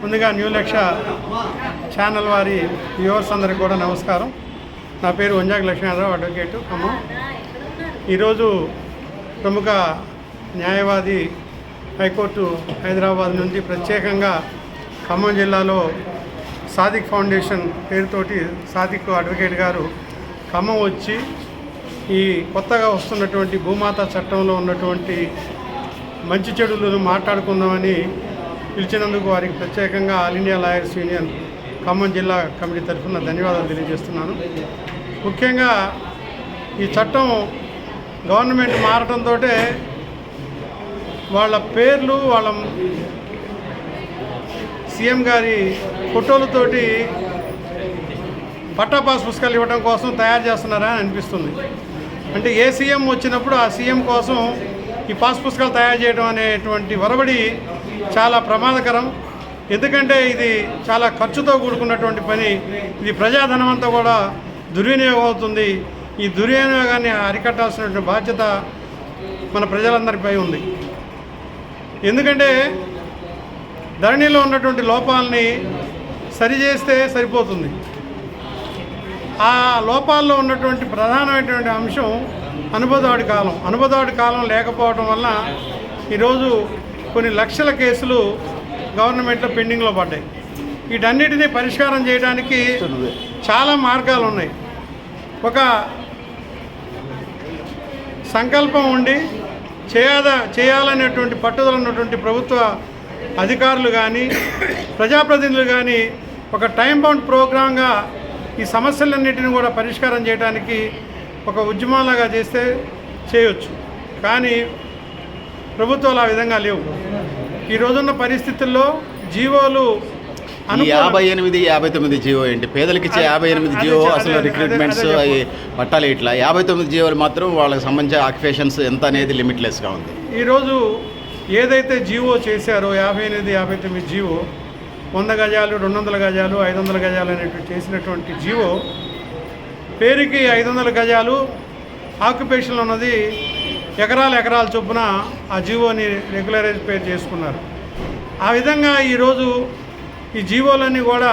ముందుగా new Laksha channel వారి viewers అందరికీ కూడా నమస్కారం. నా పేరు వంజాక లక్ష్మీనారావు అడ్వకేట్ ఖమ్మం ఈరోజు ప్రముఖ న్యాయవాది హైకోర్టు హైదరాబాద్ నుంచి ప్రత్యేకంగా ఖమ్మం జిల్లాలో సాదిక్ ఫౌండేషన్ పేరుతోటి సాదిక్ అడ్వకేట్ గారు ఖమ్మం వచ్చి ఈ కొత్తగా వస్తున్నటువంటి భూమాత చట్టంలో ఉన్నటువంటి మంచి చెడులను మాట్లాడుకుందామని పిలిచినందుకు వారికి ప్రత్యేకంగా all India lawyers union Khammam జిల్లా కమిటీ తరఫున ధన్యవాదాలు తెలియజేస్తున్నాను. ముఖ్యంగా ఈ చట్టం గవర్నమెంట్ మారటంతో వాళ్ళ పేర్లు వాళ్ళ సీఎం గారి ఫోటోలతోటి పట్టా పాస్ పుస్తకాలు ఇవ్వడం కోసం తయారు చేస్తున్నారా అని అనిపిస్తుంది. అంటే ఏ సీఎం వచ్చినప్పుడు ఆ సీఎం కోసం ఈ పాస్ పుస్తకాలు తయారు చేయడం అనేటువంటి వరబడి చాలా ప్రమాదకరం. ఎందుకంటే ఇది చాలా ఖర్చుతో కూడుకున్నటువంటి పని. ఇది ప్రజాధనం అంతా కూడా దుర్వినియోగం అవుతుంది ఈ దుర్వినియోగాన్ని అరికట్టాల్సినటువంటి బాధ్యత మన ప్రజలందరిపై ఉంది. ఎందుకంటే ధరణిలో ఉన్నటువంటి లోపాలని సరిచేస్తే సరిపోతుంది. ఆ లోపాల్లో ఉన్నటువంటి ప్రధానమైనటువంటి అంశం అనుబదాడి కాలం. అనుబదాడి కాలం లేకపోవడం వల్ల ఈరోజు కొన్ని లక్షల కేసులు గవర్నమెంట్లో పెండింగ్లో పడ్డాయి. వీటన్నిటినీ పరిష్కారం చేయడానికి చాలా మార్గాలు ఉన్నాయి. ఒక సంకల్పం ఉండి చేయద చేయాలనేటువంటి పట్టుదల ఉన్నటువంటి ప్రభుత్వ అధికారులు కానీ ప్రజాప్రతినిధులు కానీ ఒక టైం బౌండ్ ప్రోగ్రాంగా ఈ సమస్యలన్నిటిని కూడా పరిష్కారం చేయడానికి ఒక ఉద్యమంలాగా చేస్తే చేయొచ్చు. కానీ ప్రభుత్వాలు ఆ విధంగా లేవు. ఈ రోజున్న పరిస్థితుల్లో జీవోలు యాభై ఎనిమిది యాభై తొమ్మిది జియో ఏంటి? పేదలకి ఇచ్చే యాభై ఎనిమిది జియో అసలు రిక్రూట్మెంట్స్ అవి పట్టాలి ఇట్లా. యాభై తొమ్మిది జియోలు మాత్రం వాళ్ళకి సంబంధించిన ఆక్యుపేషన్స్ ఎంత అనేది లిమిట్లెస్గా ఉంది. ఈరోజు ఏదైతే జీవో చేశారో యాభై ఎనిమిది యాభై తొమ్మిది జీవో వంద గజాలు రెండు వందల గజాలు ఐదు వందల గజాలు అనేటువంటి చేసినటువంటి జీవో పేరుకి ఐదు వందల గజాలు ఆక్యుపేషన్లో ఉన్నది ఎకరాల ఎకరాల చొప్పున ఆ జీవోని రెగ్యులరైజ్ పేరు చేసుకున్నారు. ఆ విధంగా ఈరోజు ఈ జీవోలన్నీ కూడా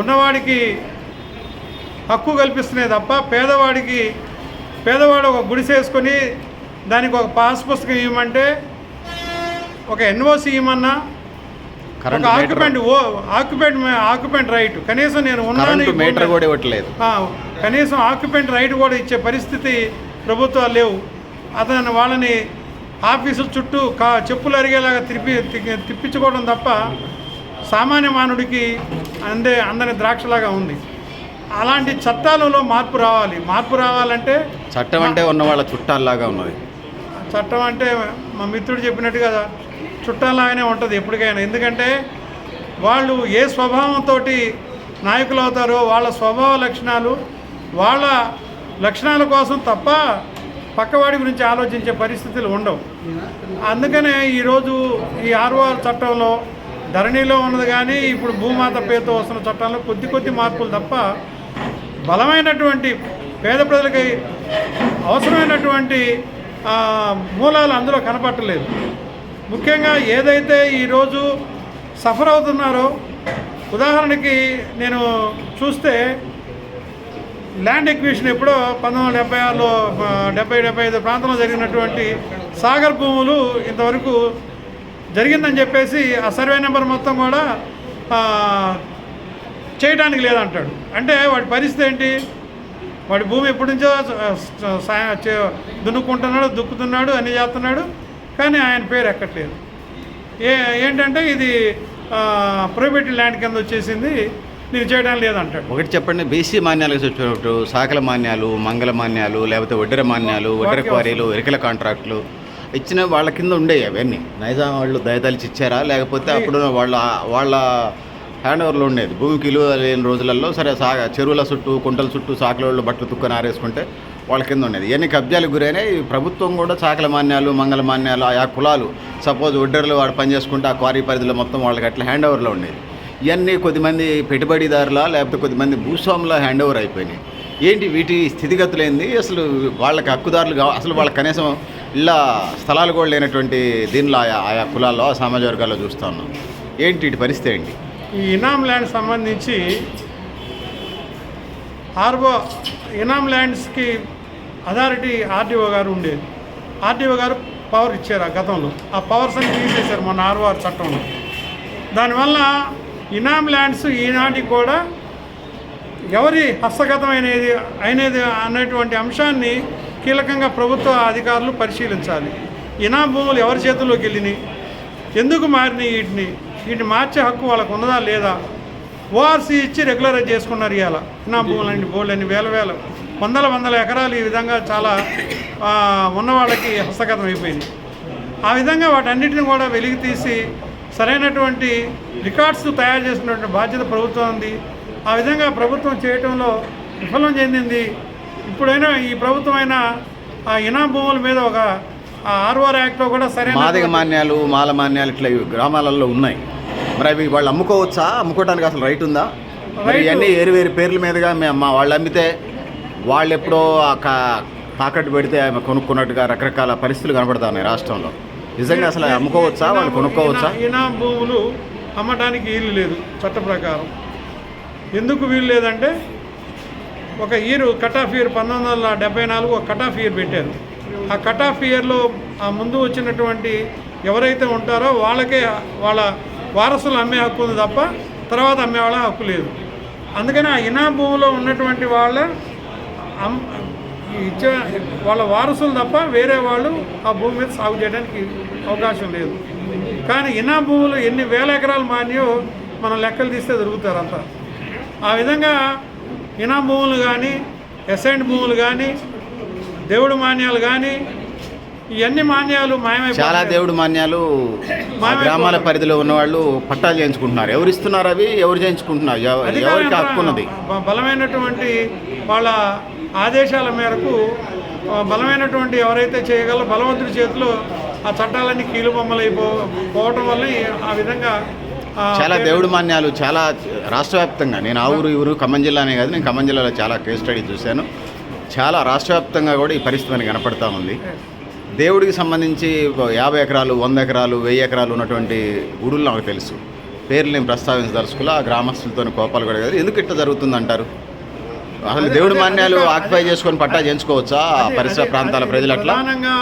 ఉన్నవాడికి హక్కు కల్పిస్తున్నాయి తప్ప పేదవాడికి పేదవాడు ఒక గుడిసేసుకొని దానికి ఒక పాస్ పుస్తకం ఇవ్వమంటే ఒక ఎన్ఓసి ఇవ్వమన్నా ఒక ఆక్యుపెంట్ ఓ ఆక్యుపెంట్ ఆక్యుపెంట్ రైట్ కనీసం నేను ఉన్నాను మీటర్. కూడా ఇవ్వట్లేదు. కనీసం ఆక్యుపెంట్ రైట్ కూడా ఇచ్చే పరిస్థితి ప్రభుత్వాలు లేవు. అతను వాళ్ళని ఆఫీసు చుట్టూ కా చెప్పులు అరిగేలాగా తిప్పి తిప్పించుకోవడం తప్ప సామాన్య మానవుడికి అందే అందని ద్రాక్షలాగా ఉంది. అలాంటి చట్టాలలో మార్పు రావాలి. మార్పు రావాలంటే చట్టం అంటే ఉన్న వాళ్ళ చుట్టాల్లాగా ఉన్నది. చట్టం అంటే మా మిత్రుడు చెప్పినట్టుగా చుట్టాలాగానే ఉంటుంది ఎప్పటికైనా. ఎందుకంటే వాళ్ళు ఏ స్వభావంతో నాయకులు అవుతారో వాళ్ళ స్వభావ లక్షణాలు వాళ్ళ లక్షణాల కోసం తప్ప పక్కవాడి గురించి ఆలోచించే పరిస్థితులు ఉండవు. అందుకనే ఈరోజు ఈ ఆర్ఓఆర్ చట్టంలో ధరణిలో ఉన్నది కానీ ఇప్పుడు భూమాత పేరుతో వస్తున్న చట్టంలో కొద్ది కొద్ది మార్పులు తప్ప బలమైనటువంటి పేద ప్రజలకి అవసరమైనటువంటి మూలాలు అందులో కనపట్టలేదు ముఖ్యంగా ఏదైతే ఈరోజు సఫర్ అవుతున్నారో ఉదాహరణకి నేను చూస్తే ల్యాండ్ ఎక్విషన్ ఎప్పుడో పంతొమ్మిది వందల డెబ్బై ఆరులో డెబ్బై డెబ్బై ఐదు ప్రాంతంలో జరిగినటువంటి సాగర్ భూములు ఇంతవరకు జరిగిందని చెప్పేసి ఆ సర్వే నెంబర్ మొత్తం కూడా చేయడానికి లేదంటాడు. అంటే వాడి పరిస్థితి ఏంటి? వాడి భూమి ఎప్పటి నుంచో సా- దున్నుకుంటున్నాడు దుక్కుతున్నాడు అన్ని చేస్తున్నాడు కానీ ఆయన పేరు ఎక్కట్లేదు. ఏ ఏంటంటే ఇది ప్రొహిబిటెడ్ ల్యాండ్ కింద వచ్చేసింది. నేను చేయడానికి లేదంటాడు. ఒకటి చెప్పండి బీసీ మాన్యాలకు చెప్పినట్టు శాఖల మాన్యాలు మంగళ మాన్యాలు లేకపోతే వడ్డెర మాన్యాలు వడ్డెర క్వారీలు ఎరికల కాంట్రాక్టులు ఇచ్చిన వాళ్ళ కింద ఉండేవి అవన్నీ. నైజాం వాళ్ళు దయతలిచి ఇచ్చారా? లేకపోతే అప్పుడు వాళ్ళ వాళ్ళ హ్యాండ్ ఓవర్లో ఉండేది. భూమికి విలువ లేని రోజులలో సరే సా చెరువుల చుట్టూ కుంటల చుట్టూ సాకల వాళ్ళు బట్టలు తుక్కని ఆరేసుకుంటే వాళ్ళ కింద ఉండేది. ఇవన్నీ కబ్జాలకు గురైనాయి ఈ ప్రభుత్వం కూడా చాకల మాన్యాలు మంగళ మాన్యాలు ఆయా కులాలు సపోజ్ ఒడ్డర్లు వాడు పని చేసుకుంటే ఆ క్వారీ పరిధిలో మొత్తం వాళ్ళకి అట్లా హ్యాండ్ ఓవర్లో ఉండేది. ఇవన్నీ కొద్దిమంది పెట్టుబడిదారుల లేకపోతే కొద్దిమంది భూస్వాముల హ్యాండ్ ఓవర్ అయిపోయినాయి. ఏంటి వీటి స్థితిగతులు ఏంది? అసలు వాళ్ళకి హక్కుదారులు కావు అసలు వాళ్ళకి కనీసం ఇలా స్థలాలు కూడా లేనటువంటి దీనిలో ఆయా ఆయా కులాల్లో సమాజ సామాజిక వర్గాల్లో చూస్తూ ఉన్నాం. ఏంటి ఇటు పరిస్థితి ఏంటి? ఈ ఇనామ్ ల్యాండ్ సంబంధించి ఆర్బో ఇనామ్ ల్యాండ్స్కి అథారిటీ ఆర్డీఓ గారు ఉండేది. ఆర్డీఓ గారు పవర్ ఇచ్చారు ఆ గతంలో. ఆ పవర్స్ అన్ని తీసేశారు మొన్న ఆర్ఓఆర్ చట్టంలో. దానివల్ల ఇనామ్ ల్యాండ్స్ ఈనాటికి కూడా ఎవరి హస్తగతమైనది అయినది అనేటువంటి అంశాన్ని కీలకంగా ప్రభుత్వ అధికారులు పరిశీలించాలి. ఇనాం భూములు ఎవరి చేతుల్లోకి వెళ్ళినాయి? ఎందుకు మారినాయి వీటిని? వీటిని మార్చే హక్కు వాళ్ళకు ఉన్నదా లేదా? ఓఆర్సీ ఇచ్చి రెగ్యులరైజ్ చేసుకున్నారు ఇవాళ. ఇనాం భూములు అండి బోల్డ్ అని వేల వేల వందల వందల ఎకరాలు ఈ విధంగా చాలా ఉన్నవాళ్ళకి ఉన్న వాళ్ళకి హస్తగతం అయిపోయింది. ఆ విధంగా వాటన్నిటిని కూడా వెలికి తీసి సరైనటువంటి రికార్డ్స్ తయారు చేసినటువంటి బాధ్యత ప్రభుత్వం ఉంది. ఆ విధంగా ప్రభుత్వం చేయటంలో విఫలం చెందింది. ఇప్పుడైనా ఈ ప్రభుత్వం అయినా ఆ ఇనా భూముల మీద ఒక ఆర్ఓఆర్ యాక్ట్లో కూడా సరైన మాదిగ మాన్యాలు మాల మాన్యాలు ఇట్లా గ్రామాలలో ఉన్నాయి. మరి అవి వాళ్ళు అమ్ముకోవచ్చా? అమ్ముకోవడానికి అసలు రైట్ ఉందా? మరి ఇవన్నీ వేరు వేరు పేర్ల మీదుగా మేము మా వాళ్ళు అమ్మితే వాళ్ళు ఎప్పుడో ఆ కా- తాకట్టు పెడితే ఆమె కొనుక్కున్నట్టుగా రకరకాల పరిస్థితులు కనబడతా ఉన్నాయి రాష్ట్రంలో. నిజంగా అసలు అమ్ముకోవచ్చా? వాళ్ళు కొనుక్కోవచ్చా? ఇనా- భూములు అమ్మటానికి వీలు లేదు చట్ట ప్రకారం. ఎందుకు వీలు లేదంటే ఒక ఇయర్ కట్ ఆఫ్ ఇయర్ పంతొమ్మిది వందల డెబ్బై నాలుగు ఒక కట్ ఆఫ్ ఇయర్ పెట్టారు. ఆ కట్ ఆఫ్ ఇయర్లో ఆ ముందు వచ్చినటువంటి ఎవరైతే ఉంటారో వాళ్ళకే వాళ్ళ వారసులు అమ్మే హక్కు ఉంది తప్ప తర్వాత అమ్మే వాళ్ళ హక్కు లేదు. అందుకని ఆ ఇనా భూమిలో ఉన్నటువంటి వాళ్ళ ఇచ్చే వాళ్ళ వారసులు తప్ప వేరే వాళ్ళు ఆ భూమి మీద సాగు చేయడానికి అవకాశం లేదు. కానీ ఇనా భూములు ఎన్ని వేల ఎకరాలు మానియో మనం లెక్కలు తీస్తే దొరుకుతారు అంతా. ఆ విధంగా ఇనా భూములు కానీ ఎసైండ్ భూములు కానీ దేవుడు మాన్యాలు కానీ ఇవన్నీ మాన్యాలు చాలా మాయమైపోయి దేవుడు మాన్యాలు గ్రామాల. పరిధిలో ఉన్న వాళ్ళు పట్టాలు చేయించుకుంటున్నారు. ఎవరు ఇస్తున్నారు అవి? ఎవరు చేయించుకుంటున్నారు? ఎవ- ఎవరికి హక్కు ఉన్నది? బ- బలమైనటువంటి వాళ్ళ ఆదేశాల మేరకు బలమైనటువంటి ఎవరైతే చేయగలరో బలవంతుడి చేతిలో ఆ చట్టాలన్నీ కీలు బొమ్మలైపో పోవటం వల్ల ఆ విధంగా చాలా దేవుడు మాన్యాలు చాలా రాష్ట్ర వ్యాప్తంగా నేను ఆ ఊరు ఊరు ఖమ్మం జిల్లానే కాదు నేను ఖమ్మం జిల్లాలో చాలా కేస్ స్టడీ చూశాను. చాలా రాష్ట్ర వ్యాప్తంగా కూడా ఈ పరిస్థితి మనకి కనపడతా ఉంది. దేవుడికి సంబంధించి ఒక యాభై ఎకరాలు వంద ఎకరాలు వెయ్యి ఎకరాలు ఉన్నటువంటి గుడులు నాకు తెలుసు. పేర్లు నేను ప్రస్తావించదలుచుకులా ఆ గ్రామస్తులతో కోపాలు కూడా కాదు ఎందుకు ఇట్లా జరుగుతుంది అంటారు అసలు దేవుడి మాన్యాలు ఆక్యుపై చేసుకొని పట్టా చేయించుకోవచ్చా పరిసర ప్రాంతాల ప్రజలు అట్లా ప్రధానంగా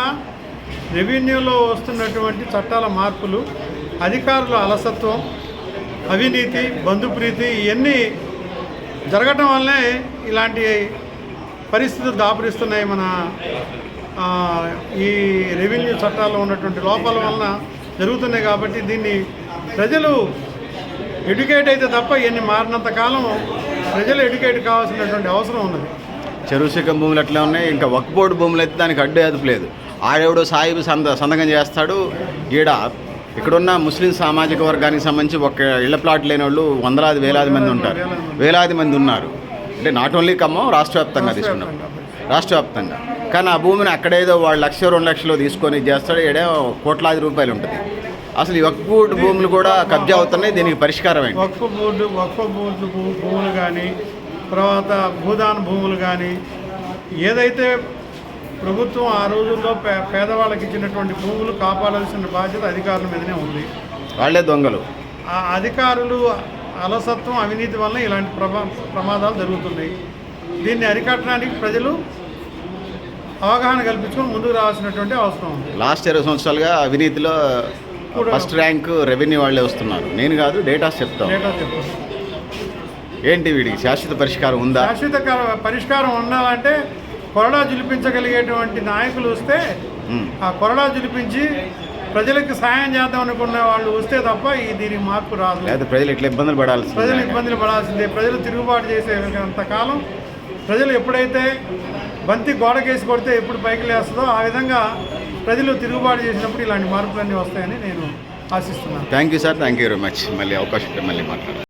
రెవెన్యూలో వస్తున్నటువంటి చట్టాల మార్పులు అధికారుల అలసత్వం అవినీతి బంధుప్రీతి ఇవన్నీ జరగటం వల్లే ఇలాంటి పరిస్థితులు దాపురిస్తున్నాయి మన ఈ రెవెన్యూ చట్టాల్లో ఉన్నటువంటి లోపాల వలన జరుగుతున్నాయి కాబట్టి దీన్ని ప్రజలు ఎడ్యుకేట్ అయితే తప్ప ఇవన్నీ మారినంత కాలం ప్రజలు ఎడ్యుకేట్ కావాల్సినటువంటి అవసరం ఉన్నది. చెరువు శిఖం భూములు అట్లా ఉన్నాయి ఇంకా వక్ బోర్డు భూములు అయితే దానికి అడ్డు ఎదుపులేదు లేదు. సాయిబు సంద సంతకం చేస్తాడు ఈడ ఇక్కడున్న ముస్లిం సామాజిక వర్గానికి సంబంధించి ఒక ఇళ్ళ ప్లాట్ లేని వాళ్ళు వందలాది వేలాది మంది ఉంటారు. వేలాది మంది ఉన్నారు. అంటే నాట్ ఓన్లీ ఖమ్మం రాష్ట్ర వ్యాప్తంగా తీసుకున్నాం. రాష్ట్ర వ్యాప్తంగా. కానీ ఆ భూమిని అక్కడేదో వాళ్ళు లక్ష రెండు లక్షలు తీసుకొని చేస్తాడు ఈడే కోట్లాది రూపాయలు ఉంటుంది. అసలు ఈ వక్ బోర్డు భూములు కూడా కబ్జా అవుతున్నాయి దీనికి పరిష్కారం ఏంటి? వక్ఫ్ బోర్డు వక్ఫ్ బోర్డు భూములు కానీ తర్వాత భూదాన భూములు కానీ ఏదైతే ప్రభుత్వం ఆ రోజుల్లో పే పేదవాళ్ళకి ఇచ్చినటువంటి భూములు కాపాడాల్సిన బాధ్యత అధికారుల మీదనే ఉంది. వాళ్ళే దొంగలు. ఆ అధికారులు అలసత్వం అవినీతి వల్ల ఇలాంటి ప్రమా ప్రమాదాలు జరుగుతున్నాయి. దీన్ని అరికట్టడానికి ప్రజలు అవగాహన కల్పించుకొని ముందుకు రావాల్సినటువంటి అవసరం ఉంది. లాస్ట్ ఇరవై సంవత్సరాలుగా అవినీతిలో కూడా- ఫస్ట్ ర్యాంక్ రెవెన్యూ వాళ్ళే వస్తున్నారు. నేను కాదు డేటాస్ చెప్తాను డేటా ఏంటి వీడికి? శాశ్వత పరిష్కారం ఉందా? శాశ్వత పరిష్కారం ఉండాలంటే కొరడా జులిపించగలిగేటువంటి నాయకులు వస్తే. ఆ కొరడా జులిపించి ప్రజలకు సాయం చేద్దాం అనుకునే వాళ్ళు వస్తే తప్ప ఈ దీనికి మార్పు రాదు. లేదా ప్రజలు ఇట్లా ఇబ్బందులు పడాల్సి ప్రజలు ఇబ్బందులు పడాల్సిందే. ప్రజలు తిరుగుబాటు చేసేంత కాలం ప్రజలు ఎప్పుడైతే బంతి గోడకేసి కొడితే ఎప్పుడు పైకి లేస్తుందో ఆ విధంగా ప్రజలు తిరుగుబాటు చేసినప్పుడు ఇలాంటి మార్పులన్నీ వస్తాయని నేను ఆశిస్తున్నాను. Thank you sir thank you very much మళ్ళీ అవకాశం మళ్ళీ మాట్లాడారు